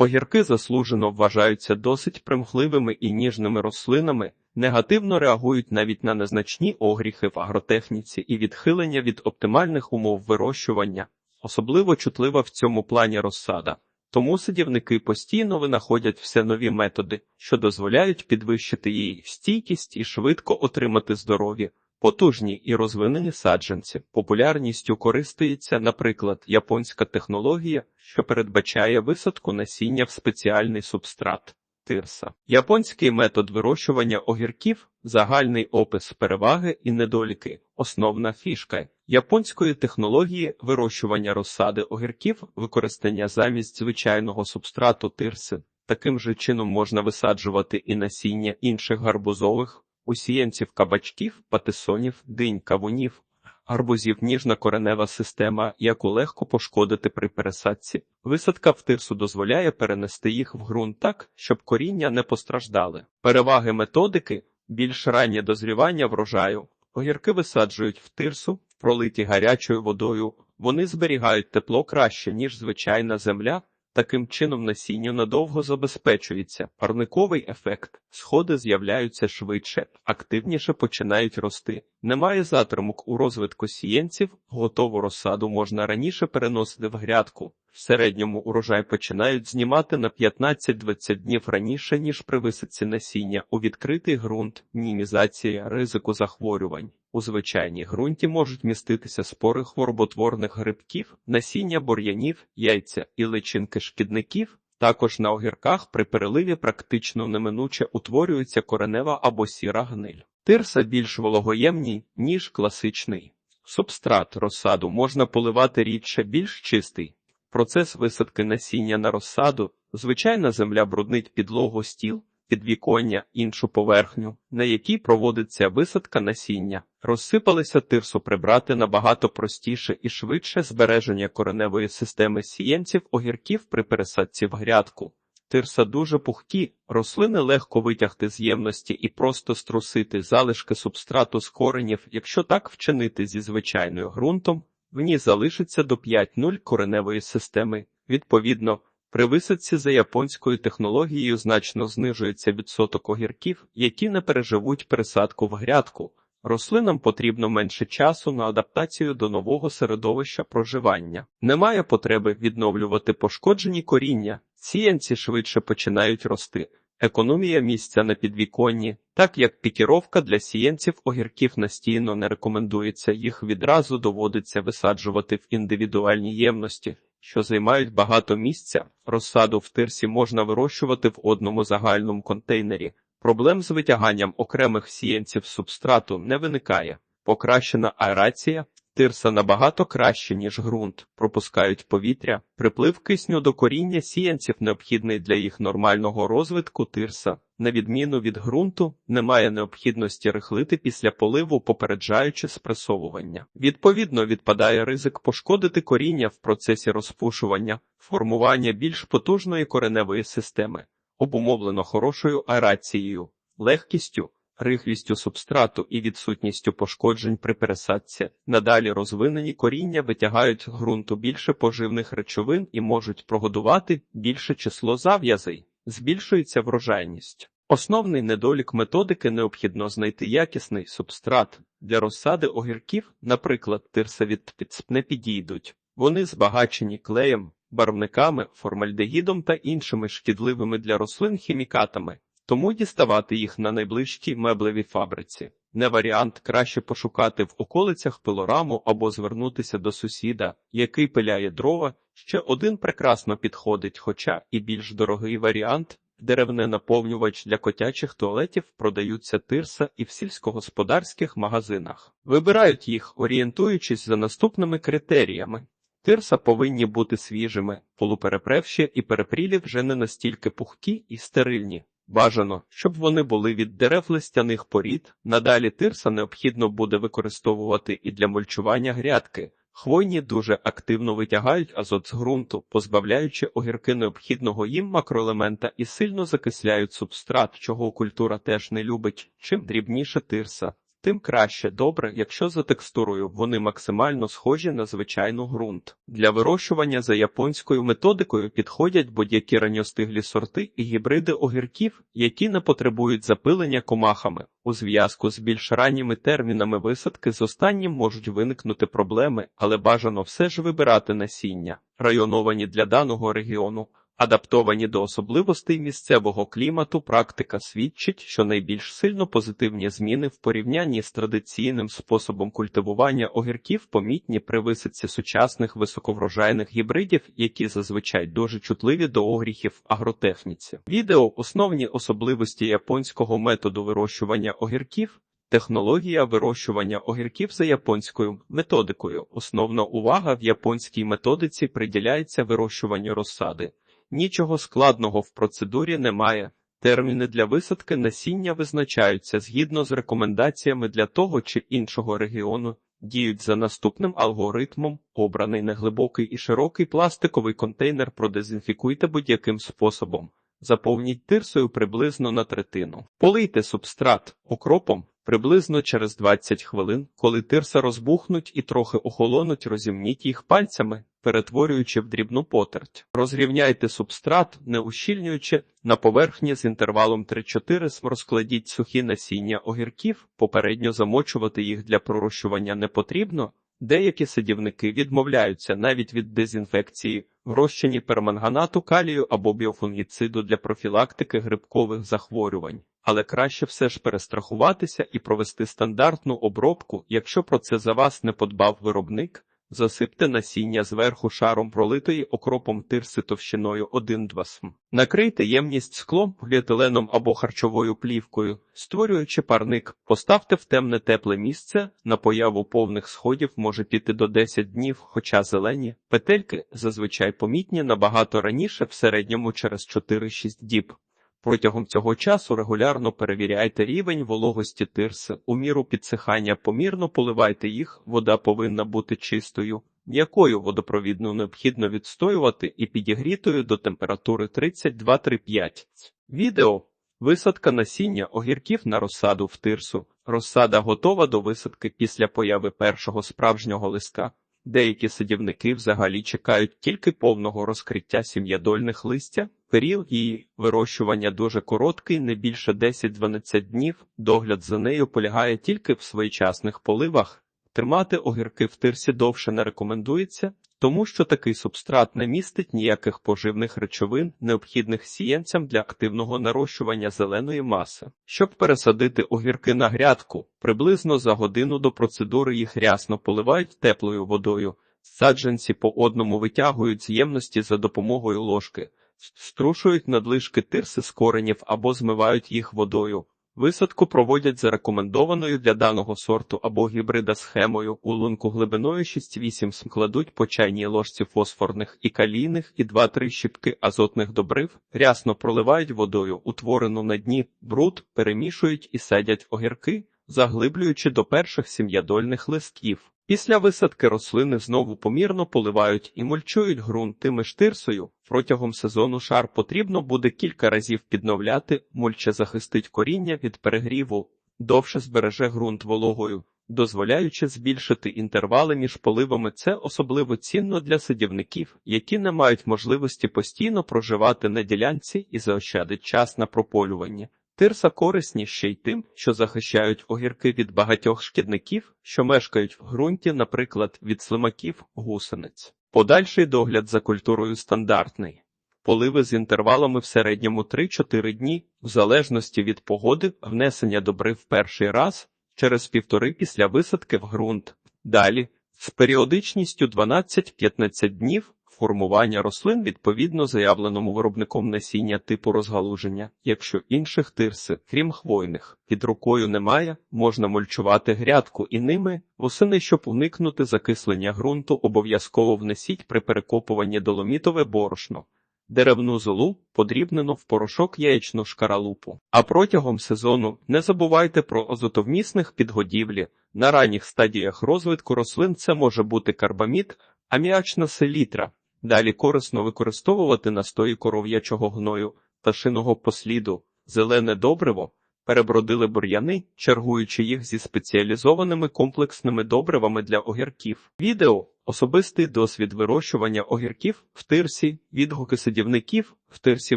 Огірки заслужено вважаються досить примхливими і ніжними рослинами, негативно реагують навіть на незначні огріхи в агротехніці і відхилення від оптимальних умов вирощування. Особливо чутлива в цьому плані розсада. Тому садівники постійно винаходять все нові методи, що дозволяють підвищити її стійкість і швидко отримати здорові, потужні і розвинені саджанці. Популярністю користується, наприклад, японська технологія, що передбачає висадку насіння в спеціальний субстрат. Тирса. Японський метод вирощування огірків, загальний опис переваги і недоліки, основна фішка японської технології вирощування розсади огірків, використання замість звичайного субстрату тирси. Таким же чином можна висаджувати і насіння інших гарбузових, усіянців кабачків, патисонів, динь, кавунів, гарбузів ніжна коренева система, яку легко пошкодити при пересадці. Висадка в тирсу дозволяє перенести їх в ґрунт так, щоб коріння не постраждали. Переваги методики більш раннє дозрівання врожаю. Огірки висаджують в тирсу, пролиті гарячою водою. Вони зберігають тепло краще, ніж звичайна земля. Таким чином насінню надовго забезпечується парниковий ефект, сходи з'являються швидше, активніше починають рости. Немає затримок у розвитку сієнців, готову розсаду можна раніше переносити в грядку. В середньому урожай починають знімати на 15-20 днів раніше, ніж при висадці насіння у відкритий ґрунт, мінімізація ризику захворювань. У звичайній ґрунті можуть міститися спори хвороботворних грибків, насіння бур'янів, яйця і личинки шкідників. Також на огірках при переливі практично неминуче утворюється коренева або сіра гниль. Тирса більш вологоємній, ніж класичний. Субстрат розсаду можна поливати рідше більш чистий. Процес висадки насіння на розсаду, звичайна земля бруднить підлогу стіл, підвіконня, іншу поверхню, на якій проводиться висадка насіння. Розсипалися тирсу прибрати набагато простіше і швидше збереження кореневої системи сієнців огірків при пересадці в грядку. Тирса дуже пухкі, рослини легко витягти з ємності і просто струсити залишки субстрату з коренів, якщо так вчинити зі звичайною ґрунтом, в ній залишиться до 5-0 кореневої системи. Відповідно, при висадці за японською технологією значно знижується відсоток огірків, які не переживуть пересадку в грядку. Рослинам потрібно менше часу на адаптацію до нового середовища проживання. Немає потреби відновлювати пошкоджені коріння, сіянці швидше починають рости. Економія місця на підвіконні, так як пікіровка для сіянців огірків настійно не рекомендується, їх відразу доводиться висаджувати в індивідуальні ємності, що займають багато місця. Розсаду в тирсі можна вирощувати в одному загальному контейнері. Проблем з витяганням окремих сіянців субстрату не виникає. Покращена аерація, тирса набагато краще, ніж ґрунт, пропускають повітря, приплив кисню до коріння сіянців необхідний для їх нормального розвитку тирса. На відміну від ґрунту, немає необхідності рихлити після поливу, попереджаючи спресовування. Відповідно, відпадає ризик пошкодити коріння в процесі розпушування, формування більш потужної кореневої системи обумовлено хорошою аерацією, легкістю, рихлістю субстрату і відсутністю пошкоджень при пересадці. Надалі розвинені коріння витягають з ґрунту більше поживних речовин і можуть прогодувати більше число зав'язей, збільшується врожайність. Основний недолік методики необхідно знайти якісний субстрат. Для розсади огірків, наприклад, тирсавіт не підійдуть. Вони збагачені клеєм, барвниками, формальдегідом та іншими шкідливими для рослин хімікатами, тому діставати їх на найближчій меблевій фабриці. Не варіант краще пошукати в околицях пилораму або звернутися до сусіда, який пиляє дрова. Ще один прекрасно підходить, хоча і більш дорогий варіант. Деревний наповнювач для котячих туалетів продаються тирса і в сільськогосподарських магазинах. Вибирають їх, орієнтуючись за наступними критеріями. Тирса повинні бути свіжими, полуперепревші і перепрілі вже не настільки пухкі і стерильні. Бажано, щоб вони були від дерев листяних порід. Надалі тирса необхідно буде використовувати і для мульчування грядки. Хвойні дуже активно витягають азот з ґрунту, позбавляючи огірки необхідного їм макроелемента і сильно закисляють субстрат, чого культура теж не любить. Чим дрібніше тирса, Тим краще добре, якщо за текстурою вони максимально схожі на звичайну ґрунт. Для вирощування за японською методикою підходять будь-які ранньостиглі сорти і гібриди огірків, які не потребують запилення комахами. У зв'язку з більш ранніми термінами висадки з останнім можуть виникнути проблеми, але бажано все ж вибирати насіння, районовані для даного регіону. Адаптовані до особливостей місцевого клімату, практика свідчить, що найбільш сильно позитивні зміни в порівнянні з традиційним способом культивування огірків помітні при висадці сучасних високоврожайних гібридів, які зазвичай дуже чутливі до огріхів агротехніці. Відео основні особливості японського методу вирощування огірків. Технологія вирощування огірків за японською методикою. Основна увага в японській методиці приділяється вирощуванню розсади. Нічого складного в процедурі немає. Терміни для висадки насіння визначаються згідно з рекомендаціями для того чи іншого регіону, діють за наступним алгоритмом. Обраний неглибокий і широкий пластиковий контейнер продезінфікуйте будь-яким способом. Заповніть тирсою приблизно на третину. Полийте субстрат окропом приблизно через 20 хвилин, коли тирса розбухнуть і трохи охолонуть, розімніть їх пальцями, перетворюючи в дрібну потерть. Розрівняйте субстрат, не ущільнюючи, на поверхні з інтервалом 3-4 см розкладіть сухі насіння огірків, попередньо замочувати їх для пророщування не потрібно. Деякі садівники відмовляються навіть від дезінфекції, в розчині перманганату калію або біофунгіциду для профілактики грибкових захворювань, але краще все ж перестрахуватися і провести стандартну обробку, якщо про це за вас не подбав виробник. Засипте насіння зверху шаром пролитої окропом тирси товщиною 1-2 см. Накрийте ємність склом, поліетиленом або харчовою плівкою, створюючи парник, поставте в темне тепле місце. На появу повних сходів може піти до 10 днів, хоча зелені петельки зазвичай помітні набагато раніше, в середньому через 4-6 діб. Протягом цього часу регулярно перевіряйте рівень вологості тирси. У міру підсихання помірно поливайте їх, вода повинна бути чистою, м'якою водопровідну необхідно відстоювати і підігрітою до температури 32-35. Відео Висадка насіння огірків на розсаду в тирсу. Розсада готова до висадки після появи першого справжнього листка. Деякі садівники взагалі чекають тільки повного розкриття сім'ядольних листя. Період її вирощування дуже короткий, не більше 10-12 днів. Догляд за нею полягає тільки в своєчасних поливах. Тримати огірки в тирсі довше не рекомендується, тому що такий субстрат не містить ніяких поживних речовин, необхідних сіянцям для активного нарощування зеленої маси. Щоб пересадити огірки на грядку, приблизно за годину до процедури їх рясно поливають теплою водою. Саджанці по одному витягують з ємності за допомогою ложки, струшують надлишки тирси з коренів або змивають їх водою. Висадку проводять за рекомендованою для даного сорту або гібрида схемою. У лунку глибиною 6-8 см кладуть по чайній ложці фосфорних і калійних і 2-3 щіпки азотних добрив, рясно проливають водою, утворену на дні бруд, перемішують і садять огірки, заглиблюючи до перших сім'ядольних листків. Після висадки рослини знову помірно поливають і мульчують ґрунт тими ж тирсою. Протягом сезону шар потрібно буде кілька разів підновляти, мульча захистить коріння від перегріву, довше збереже ґрунт вологою, дозволяючи збільшити інтервали між поливами. Це особливо цінно для садівників, які не мають можливості постійно проживати на ділянці і заощадить час на прополювання. Тирса корисні ще й тим, що захищають огірки від багатьох шкідників, що мешкають в ґрунті, наприклад, від слимаків, гусениць. Подальший догляд за культурою стандартний. Поливи з інтервалами в середньому 3-4 дні, в залежності від погоди, внесення добрив перший раз, через півтори після висадки в ґрунт. Далі, з періодичністю 12-15 днів, формування рослин відповідно заявленому виробником насіння типу розгалуження. Якщо інших тирси, крім хвойних, під рукою немає, можна мульчувати грядку і ними. Восени, щоб уникнути закислення ґрунту, обов'язково внесіть при перекопуванні доломітове борошно. Деревну золу подрібнено в порошок яєчну шкаралупу. А протягом сезону не забувайте про озотовмісних підгодівлі. На ранніх стадіях розвитку рослин це може бути карбамід, аміачна селітра. Далі корисно використовувати настої коров'ячого гною, пташиного посліду, зелене добриво, перебродили бур'яни, чергуючи їх зі спеціалізованими комплексними добривами для огірків. Відео особистий досвід вирощування огірків в тирсі, відгуки садівників. В тирсі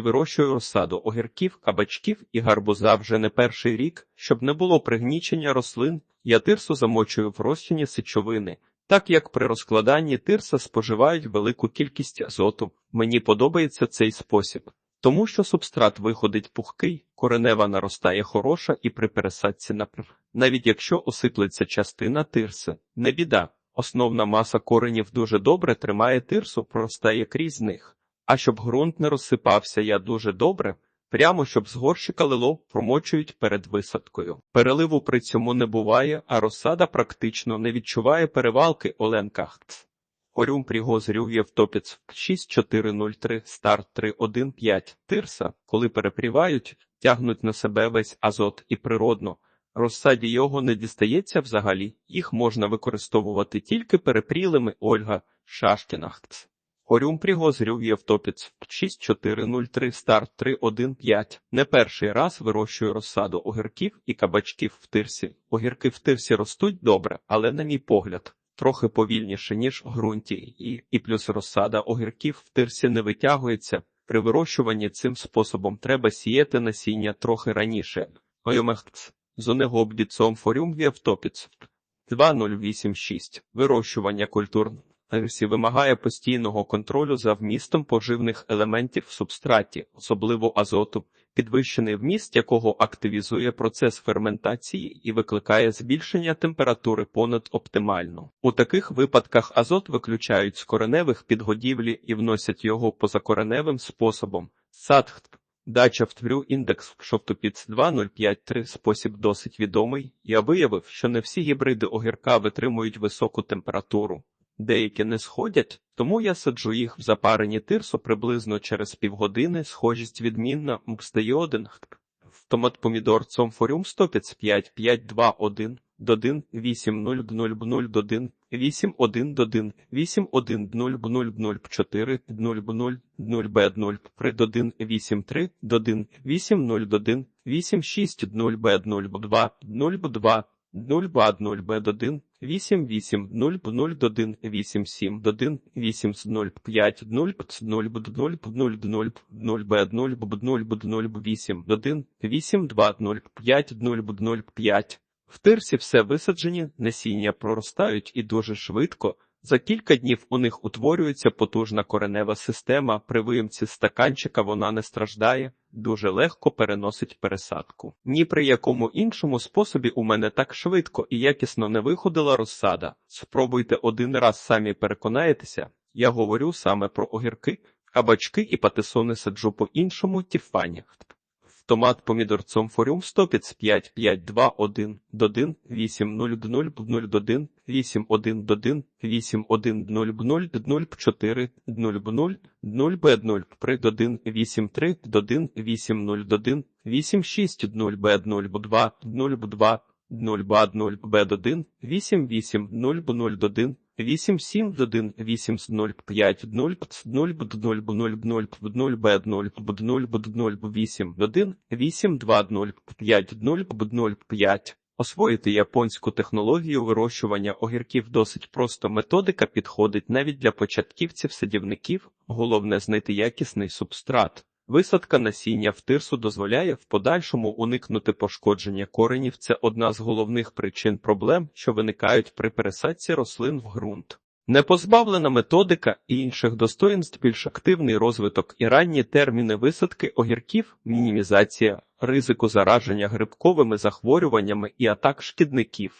вирощую розсаду огірків, кабачків і гарбуза вже не перший рік, щоб не було пригнічення рослин. Я тирсу замочую в розчині сечовини. Так як при розкладанні тирса споживають велику кількість азоту, мені подобається цей спосіб. Тому що субстрат виходить пухкий, коренева наростає хороша і при пересадці наприв. Навіть якщо осиплеться частина тирси, не біда. Основна маса коренів дуже добре тримає тирсу, проростає крізь них. А щоб ґрунт не розсипався, я дуже добре, прямо щоб з горщика лило промочують перед висадкою. Переливу при цьому не буває, а розсада практично не відчуває перевалки Оленка. Хц. Орюм Пригозрю Євтопіц 6403 старт 315 Тирса, коли перепрівають, тягнуть на себе весь азот і природно. Розсаді його не дістається взагалі, їх можна використовувати тільки перепрілими Ольга Шашкіна. Хц. Орюм Пригозрю Євтопіц 6403 старт 315 Не перший раз вирощую розсаду огірків і кабачків в тирсі. Огірки в тирсі ростуть добре, але на мій погляд трохи повільніше, ніж в ґрунті, і, і плюс розсада огірків в тирсі не витягується. При вирощуванні цим способом треба сіяти насіння трохи раніше. Ойомехц. Зонегобдіцом форюм вєвтопіц. 2086. Вирощування культур Тирсі вимагає постійного контролю за вмістом поживних елементів в субстраті, особливо азоту, підвищений вміст якого активізує процес ферментації і викликає збільшення температури понад оптимальну. У таких випадках азот виключають з кореневих підгодівлі і вносять його позакореневим способом. Садхт. Дача в тврю індекс шовтопіц 2053 спосіб досить відомий. Я виявив, що не всі гібриди огірка витримують високу температуру. Деякі не сходять, тому я саджу їх в запарені тирсо приблизно через півгодини, схожість відмінна мкстеїодин, томат помідор цомфорюм 155 521 додин 8000 додин 81 додин 810004 00 0b0 при додин 83 додин 80 додин 860 0b0 2 0 2 0 2 0 b 1 8 8 0 0 1 8 7 1 8 0 5 0 0 0 0 0 0 б 0 б 0 б 0 б 8 1 8 2 0 5 0 б 0 5 В тирсі все висаджені, насіння проростають і дуже швидко. За кілька днів у них утворюється потужна коренева система, при виємці стаканчика вона не страждає, дуже легко переносить пересадку. Ні при якому іншому способі у мене так швидко і якісно не виходила розсада. Спробуйте один раз самі переконаєтеся, я говорю саме про огірки, кабачки і патисони саджу по іншому тіфані. Томат помідор цомфорюм 105 5 5 2 1 1 8 0 0 0 1 8 1 1 8 1 0 0 0 4 0 0 0 б 0 3 1 8 3 1 8 0 1 8 6 0 б 0 2 0 2 0 б 0 б 1 8 8 0 б 0 1 8 7 1 вісім сім один вісім ноль п'ять ноль ноль ноль ноль ноль ноль б ноль один вісім п'ять ноль п'ять Освоїти японську технологію вирощування огірків досить просто методика підходить навіть для початківців-садівників, головне знайти якісний субстрат. Висадка насіння в тирсу дозволяє в подальшому уникнути пошкодження коренів. Це одна з головних причин проблем, що виникають при пересадці рослин в ґрунт. Непозбавлена методика і інших достоїнств більш активний розвиток і ранні терміни висадки огірків, мінімізація ризику зараження грибковими захворюваннями і атак шкідників.